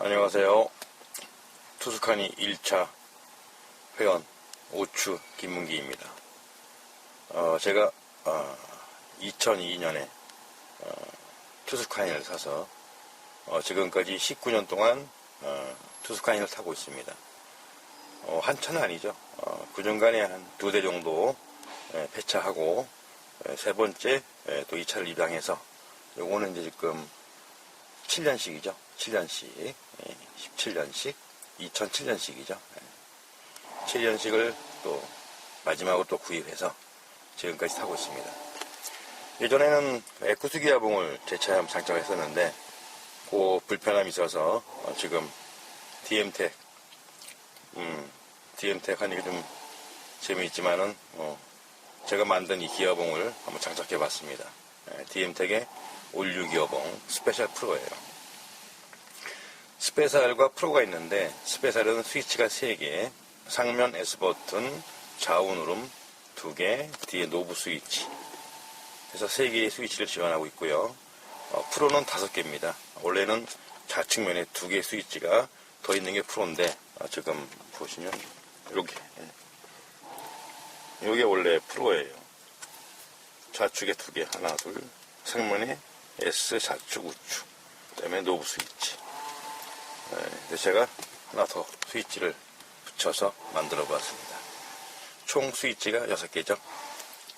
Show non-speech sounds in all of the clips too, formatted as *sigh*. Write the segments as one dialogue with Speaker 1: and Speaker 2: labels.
Speaker 1: 안녕하세요. 투스카니 1차 회원 오추 김문기입니다. 어, 제가 2002년에 투스카니를 사서 어, 지금까지 19년 동안 어, 투스카니를 타고 있습니다. 어, 한 차는 아니죠. 어, 그 중간에 한 두 대 정도 예, 폐차하고 예, 세 번째 예, 또이 차를 입양해서 요거는 이제 지금 7년씩이죠. 7년씩. 17년씩. 2007년씩이죠. 7년씩을 또 마지막으로 또 구입해서 지금까지 타고 있습니다. 예전에는 에쿠스 기아봉을 제 차에 장착했었는데 그 불편함이 있어서 어, 지금 DM텍 음, DM텍 하니까 좀 재미있지만은 어, 제가 만든 이 기어봉을 한번 장착해 봤습니다. DM텍의 올류 기어봉 스페셜 프로예요. 스페셜과 프로가 있는데 스페셜은 스위치가 3개, 상면 S버튼, 좌우 누름 2개, 뒤에 노브 스위치 그래서 3개의 스위치를 지원하고 있고요. 어, 프로는 5개입니다. 원래는 좌측면에 2개의 스위치가 더 있는 게 프로인데 어, 지금 보시면 이렇게 이게 원래 프로예요. 좌측에 2개, 하나, 둘, 상면에 S 좌측 우측. 그다음에 노브 스위치. 네, 제가 하나 더 스위치를 붙여서 만들어 보았습니다. 총 스위치가 6개죠.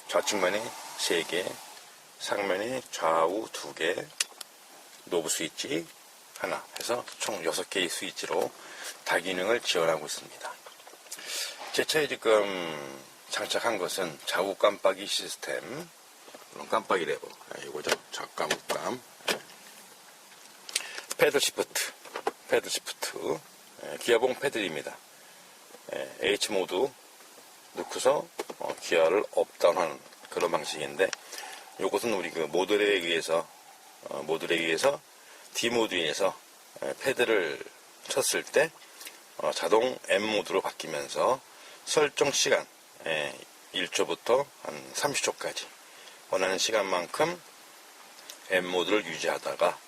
Speaker 1: 좌측면에 3개 상면에 좌우 2개 노브 스위치 하나 해서 총 6개의 스위치로 다기능을 지원하고 있습니다. 제 차에 지금 장착한 것은 좌우 깜빡이 시스템 물론 깜빡이 레버 아, 이거죠 좌깜깜 패드 시프트. 패드 시프트. 예, 기어봉 패들입니다. 예, H 모드 넣고서 어, 기어를 업다운하는 그런 방식인데 이것은 우리 그 모듈에 의해서 어, 모듈에 의해서 D 모드에서 예, 패드를 쳤을 때 어, 자동 M 모드로 바뀌면서 설정 시간 1초부터 한 30초까지 원하는 시간만큼 M 모드를 유지하다가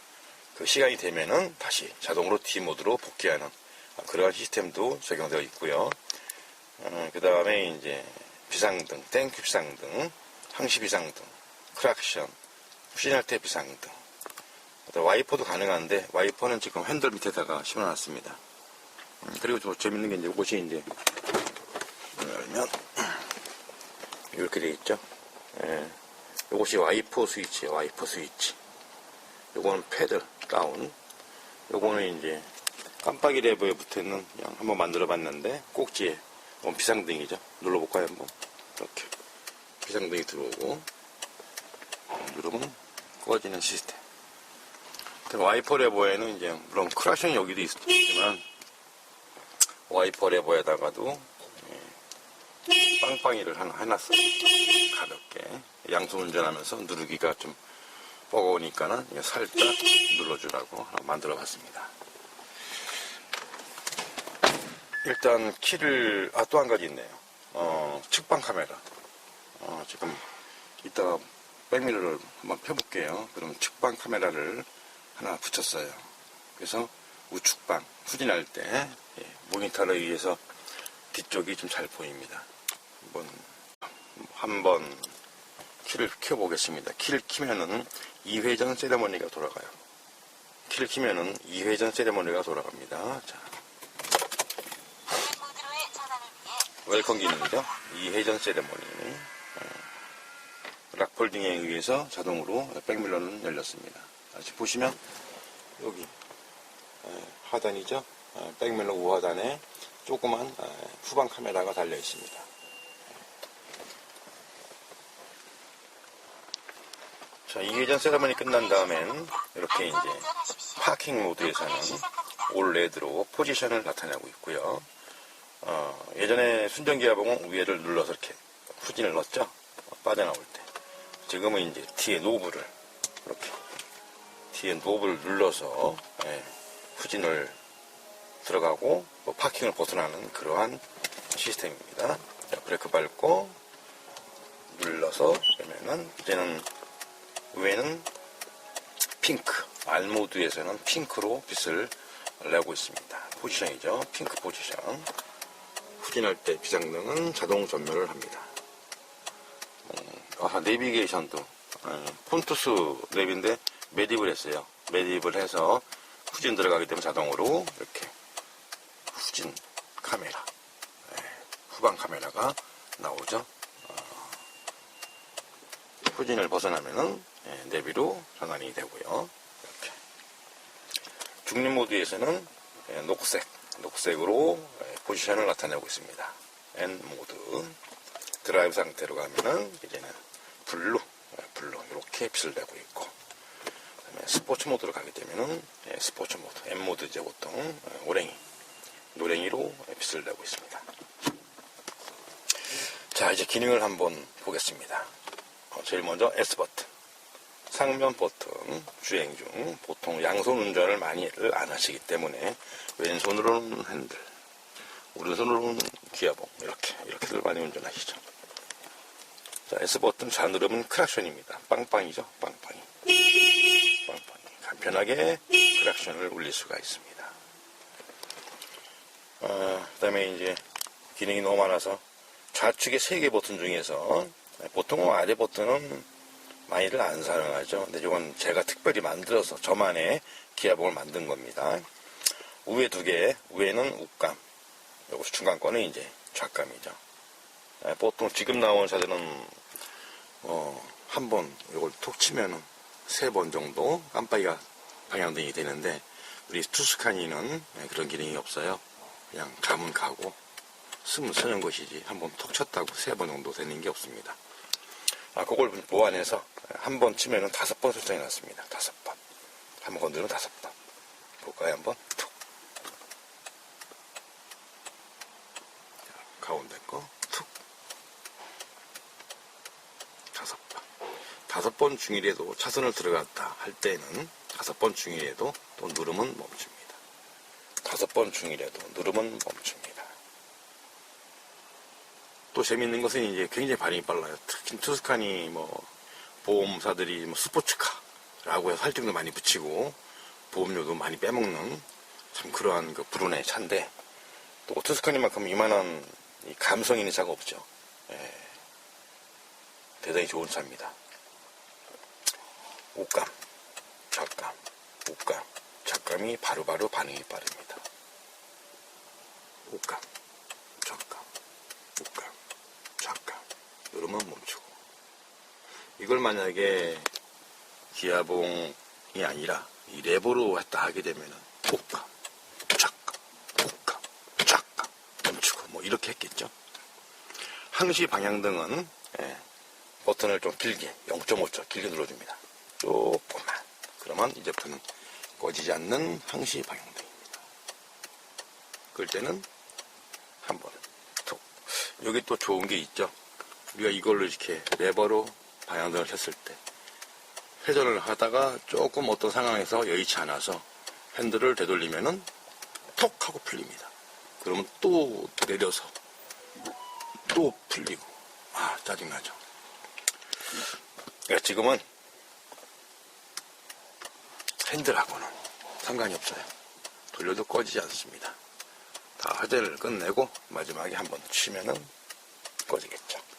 Speaker 1: 그 시간이 되면은 다시 자동으로 D 모드로 복귀하는 그러한 시스템도 적용되어 있고요. 그 다음에 이제 비상등, 땡큐 비상등, 항시 비상등, 크락션, 후진할 때 비상등, 와이퍼도 가능한데 와이퍼는 지금 핸들 밑에다가 심어놨습니다. 음, 그리고 좀 재밌는 게 이제 이것이 이제 열면 이렇게 되어 있죠. 예. 이것이 와이퍼 스위치예요. 와이퍼 스위치. 요거는 패드 다운. 요거는 이제 깜빡이 레버에 붙어있는 그냥 한번 만들어 봤는데 꼭지에 이건 비상등이죠. 눌러볼까요 한번. 이렇게 비상등이 들어오고 누르면 꺼지는 시스템. 와이퍼 레버에는 이제 물론 크라션이 여기도 있지만 와이퍼 레버에다가도 예, 빵빵이를 하나 해놨어요. 가볍게 양손 운전하면서 누르기가 좀 버거우니까는 살짝 눌러주라고 만들어 봤습니다. 일단 키를 아 또 한 가지 있네요. 어, 측방 카메라. 어, 지금 이따가 백미러를 한번 펴볼게요. 그럼 측방 카메라를 하나 붙였어요. 그래서 우측방 후진할 때 예, 모니터에 의해서 뒤쪽이 좀 잘 보입니다. 한번 한번 키를 켜보겠습니다. 키를 키면은 2회전 세레머니가 돌아가요. 키를 키면은 2회전 세레머니가 돌아갑니다. 자. 웰컴 기능이죠. 2회전 세레머니. 락폴딩에 의해서 자동으로 백밀러는 열렸습니다. 지금 보시면 여기 하단이죠. 백밀러 우하단에 조그만 후방 카메라가 달려 있습니다. 자, 2회전 세레머니 끝난 다음엔 이렇게 이제 파킹 모드에서는 올 레드로 포지션을 나타내고 있고요. 어, 예전에 순정기아봉은 위에를 눌러서 이렇게 후진을 넣었죠. 빠져나올 때. 지금은 이제 뒤에 노브를 이렇게 뒤에 노브를 눌러서 예, 후진을 들어가고 뭐 파킹을 벗어나는 그러한 시스템입니다. 자, 브레이크 밟고 눌러서 그러면은 이제는 위에는 핑크, R 모드에서는 핑크로 빛을 내고 있습니다. 포지션이죠. 핑크 포지션. 후진할 때 비상등은 자동 전멸을 합니다. 음, 아, 내비게이션도 어, 폰투스 랩인데 매립을 했어요. 매립을 해서 후진 들어가기 때문에 자동으로 이렇게 후진 카메라, 네, 후방 카메라가 나오죠. 어, 후진을 벗어나면은 예, 내비로 전환이 되고요. 이렇게 중립 모드에서는 예, 녹색, 녹색으로 예, 포지션을 나타내고 있습니다. N 모드 드라이브 상태로 가면은 이제는 블루, 예, 블루 이렇게 내고 있고 스포츠 모드로 가게 되면은 예, 스포츠 모드, M 모드죠 보통 예, 오랭이, 노랭이로 내고 있습니다. 자 이제 기능을 한번 보겠습니다. 어, 제일 먼저 S 버튼. 상면 버튼 주행 중 보통 양손 운전을 많이를 안 하시기 때문에 왼손으로는 핸들, 오른손으로는 기어봉 이렇게 이렇게들 많이 운전하시죠. 자 S 버튼 잘 누르면 크락션입니다. 빵빵이죠, 빵빵이. 빵빵이 간편하게 크락션을 울릴 수가 있습니다. 어, 그다음에 이제 기능이 너무 많아서 좌측의 세 개 버튼 중에서 보통은 아래 버튼은 많이들 안 사용하죠. 근데 이건 제가 특별히 만들어서 저만의 기아봉을 만든 겁니다. 위에 두 개, 위에는 우감, 요거 중간 거는 이제 좌감이죠. 예, 보통 지금 나온 차들은 어, 한 번 이걸 톡 치면은 세 번 정도 깜빡이가 방향등이 되는데 우리 투스카니는 예, 그런 기능이 없어요. 그냥 가면 가고 숨은 서는 것이지 한 번 톡 쳤다고 세 번 정도 되는 게 없습니다. 아, 그걸 보완해서 한 번 치면은 다섯 번 설정해 놨습니다. 다섯 번. 한 번 건드리면 다섯 번. 볼까요, 한 번? 툭. 자, 가운데 거, 툭. 다섯 번. 다섯 번 중이라도 차선을 들어갔다 할 때는 다섯 번 중이라도 또 누르면 멈춥니다. 다섯 번 중이라도 누르면 멈춥니다. 또 재밌는 것은 이제 굉장히 반응이 빨라요. 특히 투스칸이 뭐 보험사들이 뭐 스포츠카라고 해서 할증도 많이 붙이고 보험료도 많이 빼먹는 참 그러한 그 불운의 차인데 또 투스카니만큼 이만한 이 감성 있는 차가 없죠. 예. 대단히 좋은 차입니다. 옷감, 작감, 옷감, 작감이 바로바로 반응이 빠릅니다 옷감, 작감. 누르면 멈추고. 이걸 만약에 기아봉이 아니라 이 레버로 했다 하게 되면은 옷감, 작감, 옷감, 작감, 멈추고 뭐 이렇게 했겠죠. 항시 방향등은 예, 버튼을 좀 길게 0.5초 길게 눌러줍니다. 조금만. 그러면 이제부터는 꺼지지 않는 항시 방향등입니다. 끌 때는 한 번, 툭. 여기 또 좋은 게 있죠. 우리가 이걸로 이렇게 레버로 방향등을 켰을 때 회전을 하다가 조금 어떤 상황에서 여의치 않아서 핸들을 되돌리면은 톡 하고 풀립니다. 그러면 또 내려서 또 풀리고 아 짜증나죠. 그러니까 지금은 핸들하고는 상관이 없어요. 돌려도 꺼지지 않습니다. 다 회전을 끝내고 마지막에 한번 치면은 꺼지겠죠.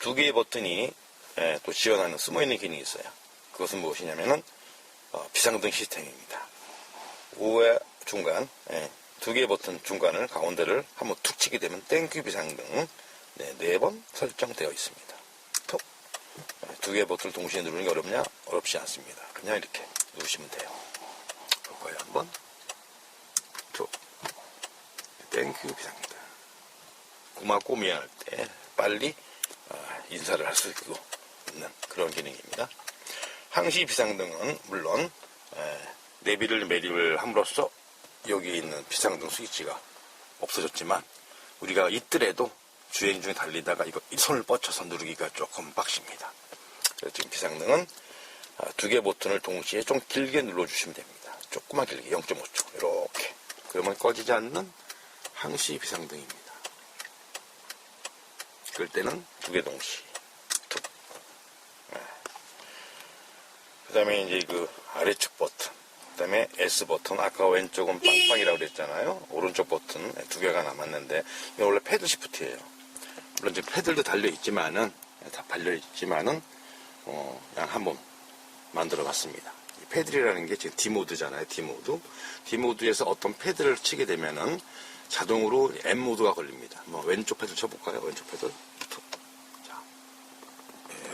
Speaker 1: 두 개의 버튼이 예, 또 지원하는 숨어있는 기능이 있어요. 그것은 무엇이냐면은 어, 비상등 시스템입니다. 우회 중간 예, 두 개의 버튼 중간을 가운데를 한번 툭 치게 되면 땡큐 비상등 네, 네번 설정되어 있습니다. 톡. 예, 두 개의 버튼을 동시에 누르는 게 어렵냐? 어렵지 않습니다. 그냥 이렇게 누르시면 돼요. 볼까요? 한번 툭. 땡큐 비상등. 고맙고 미안할 때 빨리 어, 인사를 할 수 있고 있는 그런 기능입니다. 항시 비상등은 물론 에, 내비를 매립을 함으로써 여기 있는 비상등 스위치가 없어졌지만 우리가 있더라도 주행 중에 달리다가 이거 이 손을 뻗쳐서 누르기가 조금 빡십니다. 그래서 지금 비상등은 아, 두개 버튼을 동시에 좀 길게 눌러주시면 됩니다. 조금만 길게 0.5초 이렇게 그러면 꺼지지 않는 항시 비상등입니다. 끌 때는 두 개 동시 툭. 그 다음에 이제 그 아래측 버튼 그 다음에 S 버튼 아까 왼쪽은 빵빵이라고 그랬잖아요. 오른쪽 버튼 두 개가 남았는데 이건 원래 패들 시프트예요. 물론 이제 패들도 달려 있지만은 다 달려 있지만은 어, 그냥 한번 만들어 봤습니다. 이 패들이라는 게 지금 D 모드잖아요. D 모드. D 모드에서 어떤 패드를 치게 되면은 자동으로 M 모드가 걸립니다. 뭐 왼쪽 패드 쳐볼까요? 왼쪽 패드.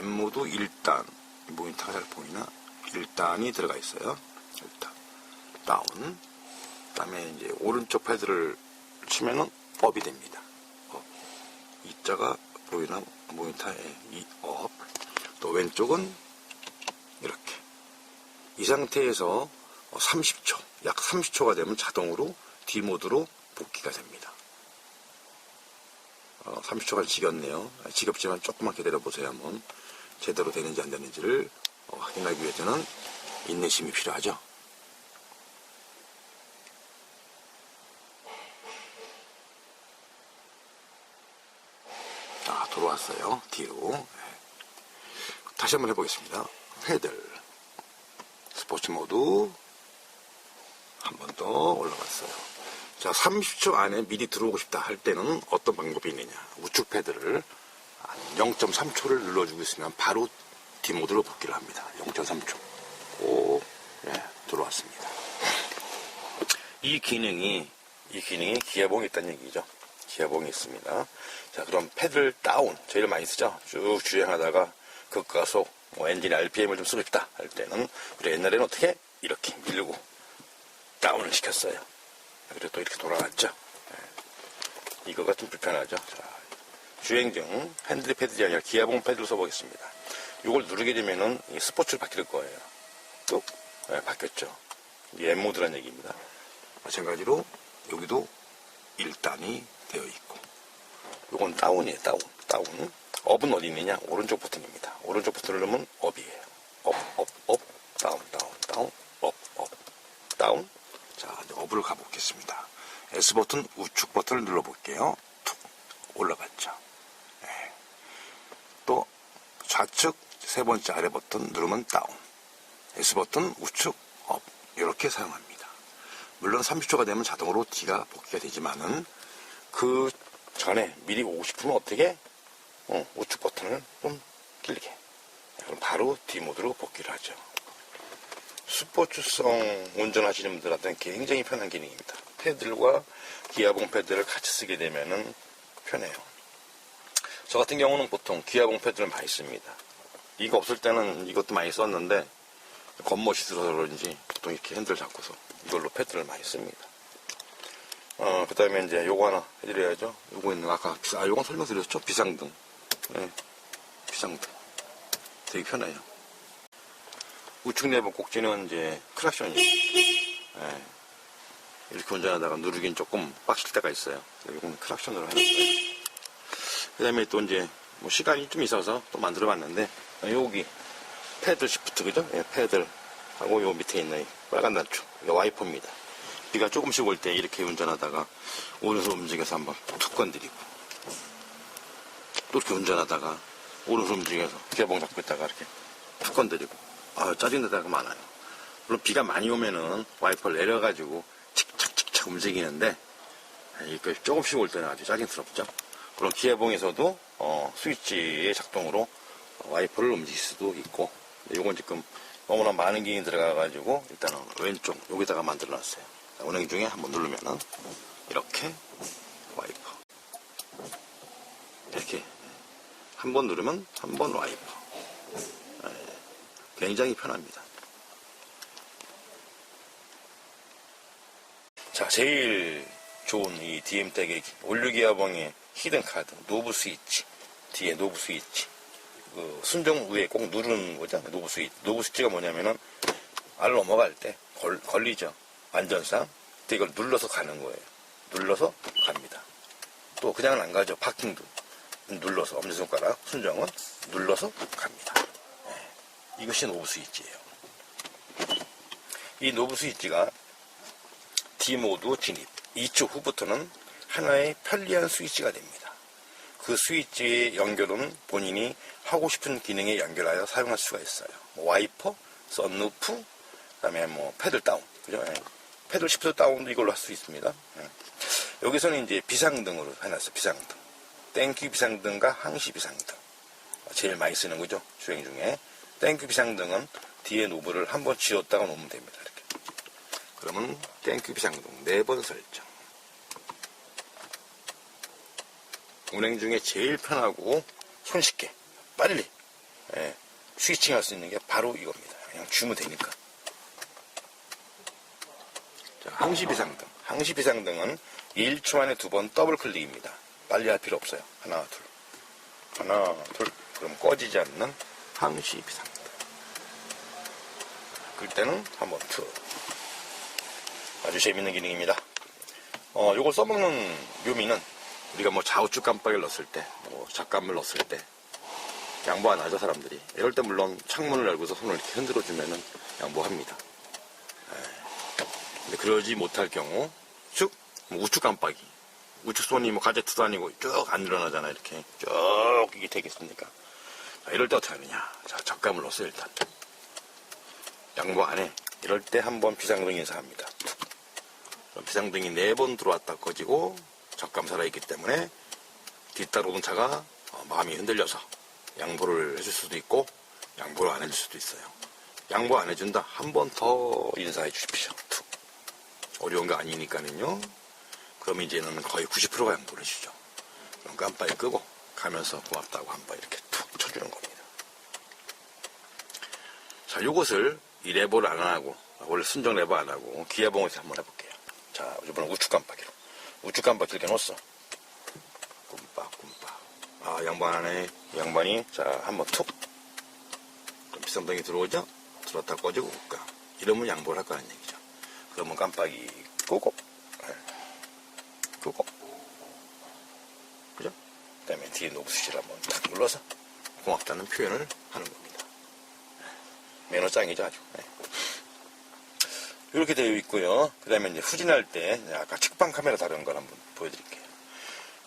Speaker 1: 모드 1단 모니터가 잘 보이나? 1단이 들어가 있어요. 1단 다운. 그 다음에 이제 오른쪽 패드를 치면은 업이 됩니다. 업. 이자가 보이나 모니터에 이 업. 또 왼쪽은 이렇게 이 상태에서 30초, 약 30초가 되면 자동으로 D 모드로 복귀가 됩니다. 어, 30초가 지겹네요. 아, 지겹지만 조금만 기다려 보세요. 한번 제대로 되는지 안 되는지를 어, 확인하기 위해서는 인내심이 필요하죠. 아, 돌아왔어요. 뒤로. 네. 다시 한번 해보겠습니다. 패들. 스포츠 모드. 한 번 더 올라갔어요. 자, 30초 안에 미리 들어오고 싶다 할 때는 어떤 방법이 있느냐. 우측 패드를 0.3초를 눌러주고 있으면 바로 D모드로 복귀를 합니다. 0.3초. 오, 예, 들어왔습니다. 이 기능이, 이 기능이 기어봉이 있다는 얘기죠. 기어봉이 있습니다. 자, 그럼 패드를 다운, 제일 많이 쓰죠. 쭉 주행하다가 극가속, 뭐 엔진의 RPM을 좀 쓰고 싶다 할 때는, 우리 옛날에는 어떻게? 이렇게 밀고 다운을 시켰어요. 그리고 또 이렇게 돌아갔죠. 예. 이거가 좀 불편하죠. 자, 주행 중 핸들 패드이 아니라 기어봉 패드를 써보겠습니다. 이걸 누르게 되면은 이 스포츠를 바뀔 거예요. 또 예, 바뀌었죠. M 모드라는 얘기입니다. 마찬가지로 여기도 1단이 되어 있고 요건 다운이에요. 다운. 다운. 업은 어디 있느냐? 오른쪽 버튼입니다. 오른쪽 버튼을 누르면 업이에요. 업, 업, 업, 다운, 다운, 다운, 업, 업, 다운. 자, 이제 업을 가보겠습니다. S 버튼 우측 버튼을 눌러볼게요. 툭 올라갔죠. 예. 또 좌측 세 번째 아래 버튼 누르면 다운. S 버튼 우측 업 이렇게 사용합니다. 물론 30초가 되면 자동으로 D가 복귀가 되지만은 그 전에 미리 오고 싶으면 어떻게 어, 우측 버튼을 좀 길게 그럼 바로 D 모드로 복귀를 하죠. 스포츠성 운전하시는 분들한테는 굉장히 편한 기능입니다. 패들과 기아봉 패드를 같이 쓰게 되면은 편해요. 저 같은 경우는 보통 기아봉 패드를 많이 씁니다. 이거 없을 때는 이것도 많이 썼는데 겉멋이 들어서 그런지 보통 이렇게 핸들 잡고서 이걸로 패드를 많이 씁니다. 어, 그 다음에 이제 요거 하나 해드려야죠. 요거 있는, 아까, 비상, 아, 요건 설명드렸죠? 비상등. 네, 비상등. 되게 편해요. 우측 내부 꼭지는 이제 크락션이에요. 네, 이렇게 운전하다가 누르긴 조금 빡칠 때가 있어요. 요건 크락션으로 해놨어요. 그 다음에 또 이제, 뭐 시간이 좀 있어서 또 만들어 봤는데, 여기, 패들 시프트, 그죠? 예, 패들. 하고 요 밑에 있는 이 빨간 단추. 이거 와이퍼입니다. 비가 조금씩 올 때 이렇게 운전하다가 오른손 움직여서 한번 툭 건드리고 또 이렇게 운전하다가 오른손 움직여서 기어봉 잡고 있다가 이렇게 툭 건드리고 아 짜증날 때가 많아요. 물론 비가 많이 오면은 와이퍼를 내려가지고 칙착칙착 움직이는데 이거 조금씩 올 때는 아주 짜증스럽죠. 물론 기어봉에서도 어, 스위치의 작동으로 와이퍼를 움직일 수도 있고 이건 지금 너무나 많은 기능이 들어가가지고 일단은 왼쪽 여기다가 만들어놨어요. 운행 중에 한번 누르면은 이렇게 와이퍼 이렇게 한 번 누르면 한 번 와이퍼 예, 굉장히 편합니다. 자 제일 좋은 이 DM택의 올류기어봉의 히든 카드 노브 스위치 뒤에 노브 스위치 그 순정 위에 꼭 누르는 거죠 노브 스위치 노브 스위치가 뭐냐면은 알 넘어갈 때 걸, 걸리죠 안전상 이걸 눌러서 가는 거예요. 눌러서 갑니다. 또 그냥은 안 가죠. 파킹도 눌러서 엄지손가락 순정은 눌러서 갑니다. 네. 이것이 노브 스위치예요. 이 노브 스위치가 D 모드 진입 2초 후부터는 하나의 편리한 스위치가 됩니다. 그 스위치의 연결은 본인이 하고 싶은 기능에 연결하여 사용할 수가 있어요. 뭐 와이퍼, 썬루프, 그다음에 뭐 패들 다운 그죠? 예. 패들 시프트 다운도 이걸로 할 수 있습니다. 예. 여기서는 이제 비상등으로 해놨어요. 비상등. 땡큐 비상등과 항시 비상등. 제일 많이 쓰는 거죠. 주행 중에. 땡큐 비상등은 뒤에 노브를 한번 쥐었다가 놓으면 됩니다. 이렇게. 그러면 땡큐 비상등 네 번 설정. 운행 중에 제일 편하고 손쉽게 빨리 예, 스위칭 할 수 있는 게 바로 이겁니다. 그냥 주면 되니까. 자, 항시 비상등. 항시 비상등은 1초 안에 두 번 더블 클릭입니다. 빨리 할 필요 없어요. 하나, 둘. 하나, 둘. 그럼 꺼지지 않는 항시 비상등. 끌 때는 한번 툭. 아주 재밌는 기능입니다. 어, 요걸 써먹는 묘미는 우리가 뭐 좌우측 깜빡이를 넣었을 때, 뭐 작감을 넣었을 때, 양보 안 하죠, 사람들이. 이럴 때 물론 창문을 열고서 손을 이렇게 흔들어 주면은 양보합니다. 예. 근데 그러지 못할 경우, 쭉, 뭐 우측 깜빡이. 우측 손이 뭐 가제트도 아니고 쭉안 일어나잖아요, 이렇게. 쭉 이게 되겠습니까? 자, 이럴 때 어떻게 하느냐. 자, 적감을 넣었어요, 일단. 양보 안 해. 이럴 때 한번 비상등 인사합니다. 비상등이 네 번 들어왔다 꺼지고 적감 살아있기 때문에 오는 차가 어, 마음이 흔들려서 양보를 해줄 수도 있고 양보를 안 해줄 수도 있어요. 양보 안 해준다. 한 번 더 인사해 주십시오. 툭. 어려운 거 아니니까는요. 그럼 이제는 거의 90%가 양보를 해주죠. 그럼 깜빡이 끄고 가면서 고맙다고 한 번 이렇게 툭 쳐주는 겁니다. 자, 요것을 이 레버를 안 하고 원래 순정 레버 안 하고 기아봉에서 한번 해볼게요. 자, 이번엔 우측 깜빡이로. 우측 깜빡이 길게 놓았어. 꿈빡, 꿈빡. 아, 양반 안에 양반이 자, 한번 툭. 그럼 비상등이 들어오죠? 들어왔다 꺼지고 볼까. 이러면 양보를 할 거라는 얘기죠. 그러면 깜빡이 끄고, 예. 끄고. 그죠? 그 다음에 뒤에 스위치를 한번 탁 눌러서 고맙다는 표현을 하는 겁니다. 매너 짱이죠, 아주. 예. 이렇게 되어 있고요. 그 다음에 이제 후진할 때, 아까 측방 카메라 다른 걸 한번 보여드릴게요.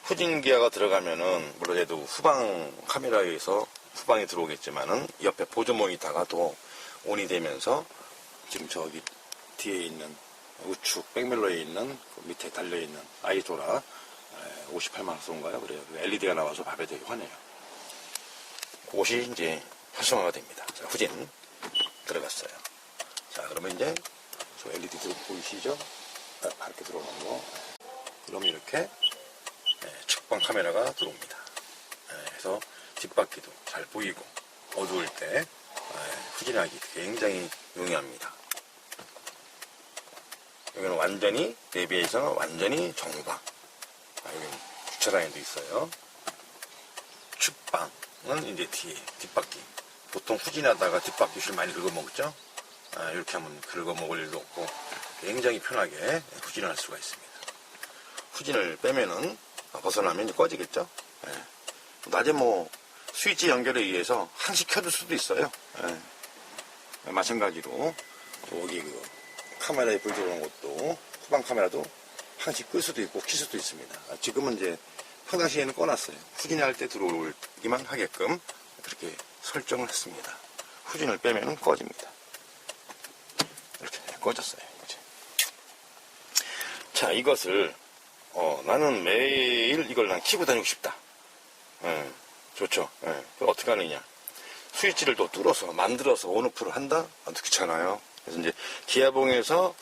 Speaker 1: 후진 기어가 들어가면은, 물론 얘도 후방 카메라에 의해서 후방에 들어오겠지만은, 옆에 보조 모니터가 또 온이 되면서, 지금 저기 뒤에 있는 우측 백멜로에 있는 그 밑에 달려있는 아이조라 58만원 쏜가요? 그래요. LED가 나와서 밥에 되게 환해요. 그것이 이제 활성화가 됩니다. 자, 후진 들어갔어요. 자, 그러면 이제 저 LED 들 보이시죠? 아, 이렇게 들어오는 거. 그럼 이렇게 예, 측방 카메라가 들어옵니다. 예, 그래서 뒷바퀴도 잘 보이고 어두울 때 예, 후진하기 굉장히 용이합니다. 여기는 완전히 내비에이션은 완전히 정방. 아, 여기 주차장에도 있어요. 측방은 이제 뒤에 뒷바퀴. 보통 후진하다가 뒷바퀴를 많이 긁어먹죠. 아, 이렇게 하면 긁어 먹을 일도 없고 굉장히 편하게 후진을 할 수가 있습니다. 후진을 빼면은 아, 벗어나면 꺼지겠죠. 예. 낮에 뭐 스위치 연결에 의해서 한시 켜둘 수도 있어요. 예. 마찬가지로 여기 그 카메라에 불 들어오는 것도 후방 카메라도 항시 끌 수도 있고 킬 수도 있습니다. 아, 지금은 이제 평상시에는 꺼놨어요. 후진할 때 들어오기만 하게끔 그렇게 설정을 했습니다. 후진을 빼면 꺼집니다. 꺼졌어요. 이제. 자, 이것을 어, 나는 매일 이걸 난 키고 다니고 싶다. 예, 좋죠. 예, 그럼 어떻게 하느냐? 스위치를 또 뚫어서 만들어서 온오프를 한다? 아, 귀찮아요. 그래서 이제 기아봉에서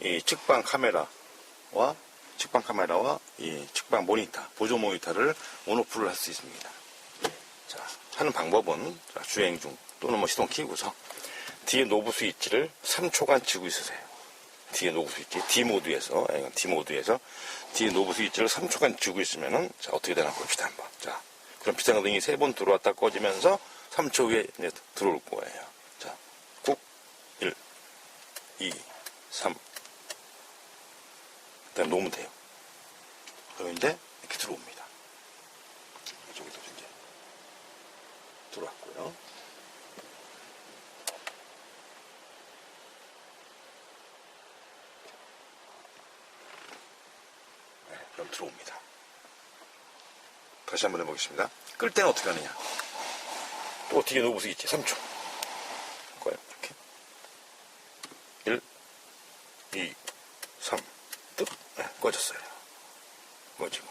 Speaker 1: 이 측방 카메라와 측방 카메라와 이 측방 모니터, 보조 모니터를 온오프를 할 수 있습니다. 자, 하는 방법은 자, 주행 중 또는 뭐 시동 키고서 뒤에 노브 스위치를 3초간 쥐고 있으세요. 뒤에 노브 스위치, D 모드에서, 아, 이건 D 모드에서 뒤에 노브 스위치를 3초간 쥐고 있으면은 자, 어떻게 되나 봅시다, 한번. 자, 그럼 비상등이 세번 들어왔다 꺼지면서 3초 후에 이제 들어올 거예요. 자, 꾹, 1, 2, 3. 그 다음 놓으면 돼요. 그럼 이제 이렇게 들어옵니다. 이쪽에도 이제 들어왔고요. 네, 그럼 들어옵니다. 다시 한번 해보겠습니다. 끌 때는 어떻게 하느냐. 또수 있지. 3초. 거예요. 이렇게. 1, 꺼졌어요. 꺼지고.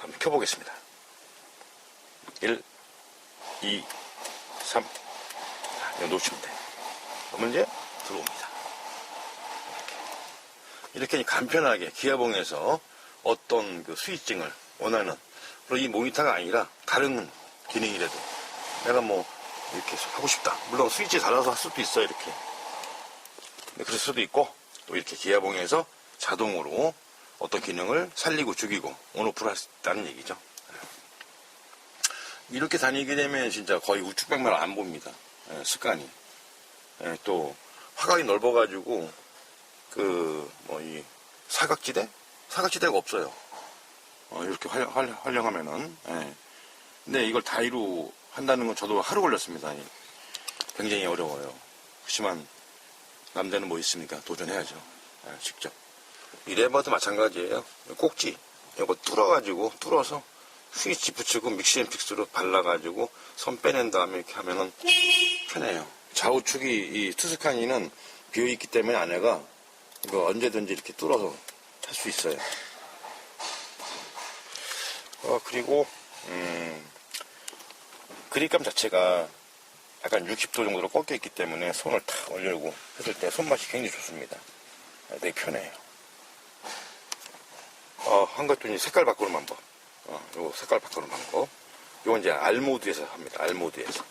Speaker 1: 한번 켜보겠습니다. 1, 2, 3. 자, 이거 놓치면 돼. 그러면 이제 들어옵니다. 이렇게, 간편하게 기아봉에서 어떤 그 스위칭을 원하는 그리고 이 모니터가 아니라 다른 기능이라도 내가 뭐 이렇게 하고 싶다. 물론 스위치 달아서 할 수도 있어 이렇게. 네, 그럴 수도 있고 또 이렇게 기아봉에서 자동으로 어떤 기능을 살리고 죽이고 온오프를 할 수 있다는 얘기죠. 이렇게 다니게 되면 진짜 거의 우측방만 안 봅니다. 예, 습관이. 예, 또 화각이 넓어가지고 그 뭐 이 사각지대? 사각지대가 없어요. 어, 이렇게 활용, 활용, 활용하면은. 예. 근데 이걸 다이로 한다는 건 저도 하루 걸렸습니다. 이. 굉장히 어려워요. 그렇지만 남자는 뭐 있습니까? 도전해야죠. 예, 직접. 이 레버도 마찬가지예요. 꼭지 이거 뚫어가지고 뚫어서 스위치 붙이고 믹시앤픽스로 발라가지고 손 빼낸 다음에 이렇게 하면은 편해요. 좌우측이 이 투스카니는 비어 있기 때문에 안에가 이거 언제든지 이렇게 뚫어서 할수 있어요. 어, 그리고 음, 그립감 자체가 약간 60도 정도로 꺾여 있기 때문에 손을 탁 올리고 했을 때 손맛이 굉장히 좋습니다. 아, 되게 편해요. 어, 한 것도 이제 색깔 바꾸는 방법. 어, 요거 색깔 바꾸는 방법. 요건 이제 R 모드에서 합니다. R 모드에서.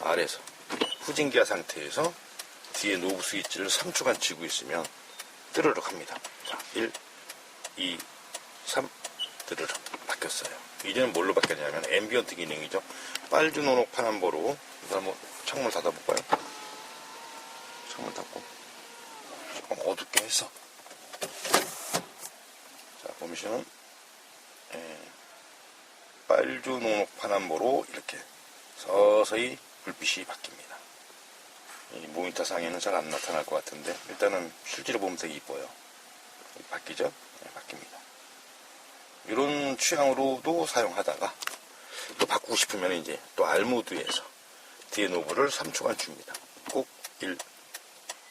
Speaker 1: R에서. 후진기아 상태에서 뒤에 노브 스위치를 3초간 쥐고 있으면 뜨르륵 합니다. 자, 1, 2, 3, 뜨르륵 바뀌었어요. 이제는 뭘로 바뀌었냐면 앰비언트 기능이죠. 빨주노록 파남보로 이거 한번 창문 닫아볼까요? 창문 닫고 조금 어둡게 해서 자 보시면 예, 빨주노록 파남보로 이렇게 서서히 불빛이 바뀝니다. 이 모니터 상에는 잘 안 나타날 것 같은데 일단은 실제로 보면 되게 이뻐요. 바뀌죠? 네, 바뀝니다. 이런 취향으로도 사용하다가 또 바꾸고 싶으면 이제 또 알모드에서 뒤에 노브를 3초간 줍니다. 꼭 1,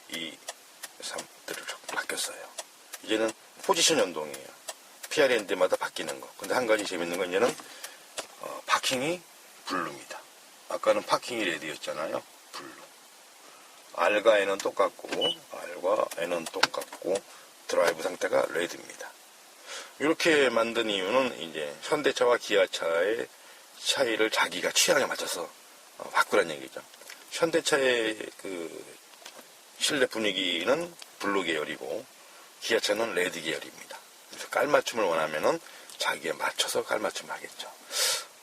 Speaker 1: 2, 3 드르륵 바뀌었어요. 이제는 포지션 연동이에요. PRND마다 바뀌는 거. 근데 한 가지 재밌는 건 얘는 어, 파킹이 블루입니다. 아까는 파킹이 레드였잖아요. R과 N은 똑같고 R과 N은 똑같고 드라이브 상태가 레드입니다. 이렇게 만든 이유는 이제 현대차와 기아차의 차이를 자기가 취향에 맞춰서 어, 바꾸란 얘기죠. 현대차의 그 실내 분위기는 블루 계열이고 기아차는 레드 계열입니다. 그래서 깔맞춤을 원하면은 자기에 맞춰서 깔맞춤을 하겠죠.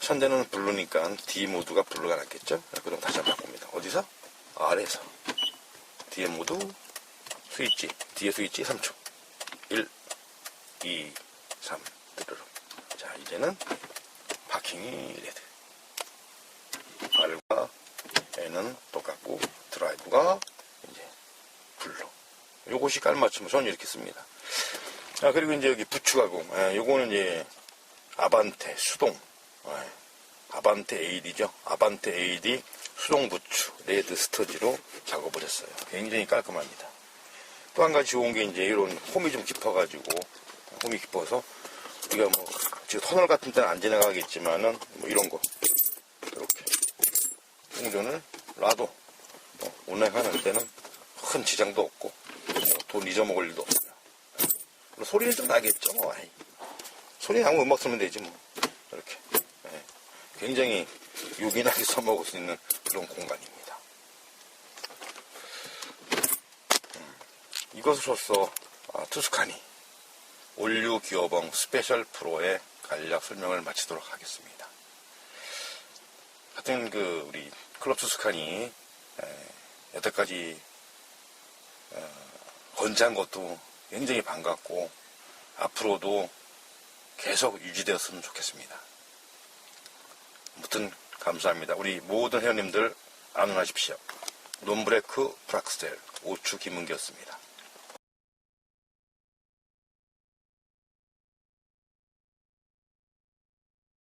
Speaker 1: 현대는 블루니까 D 모드가 블루가 낫겠죠. 그럼 다시 한번 바꿉니다. 어디서? R에서. 뒤에 모두 스위치, 뒤에 스위치 3초. 1, 2, 3, 뜨르륵. 자, 이제는 파킹이 레드. R과 N은 똑같고 드라이브가 이제 블루. 요것이 깔맞춤 저는 이렇게 씁니다. 아, 그리고 이제 여기 부추가공. 예, 요거는 이제 아반테 수동. 예, 아반테 AD죠. 아반테 AD 수동 부추 레드 스터지로 작업을 했어요. 굉장히 깔끔합니다. 또 한 가지 좋은 게 이제 이런 홈이 좀 깊어가지고 홈이 깊어서 우리가 뭐 지금 터널 같은 데는 안 지나가겠지만은 뭐 이런 거 이렇게 충전을 놔도 뭐 운행하는 데는 큰 지장도 없고 뭐 돈 잊어먹을 일도 없어요. 뭐 소리는 좀 나겠죠. 뭐. 소리 나면 음악 쓰면 되지 뭐 이렇게 예. 굉장히 요긴하게 *laughs* 써먹을 수 있는 그런 공간입니다. 음, 이것으로서 아, 투스카니 올류 기어봉 스페셜 프로의 간략 설명을 마치도록 하겠습니다. 하여튼 그 우리 클럽 투스카니 에, 여태까지 어, 건재한 것도 굉장히 반갑고 앞으로도 계속 유지되었으면 좋겠습니다. 아무튼 감사합니다. 우리 모든 회원님들 안녕하십시오. 논브레크 프락스텔 오추 김은기였습니다.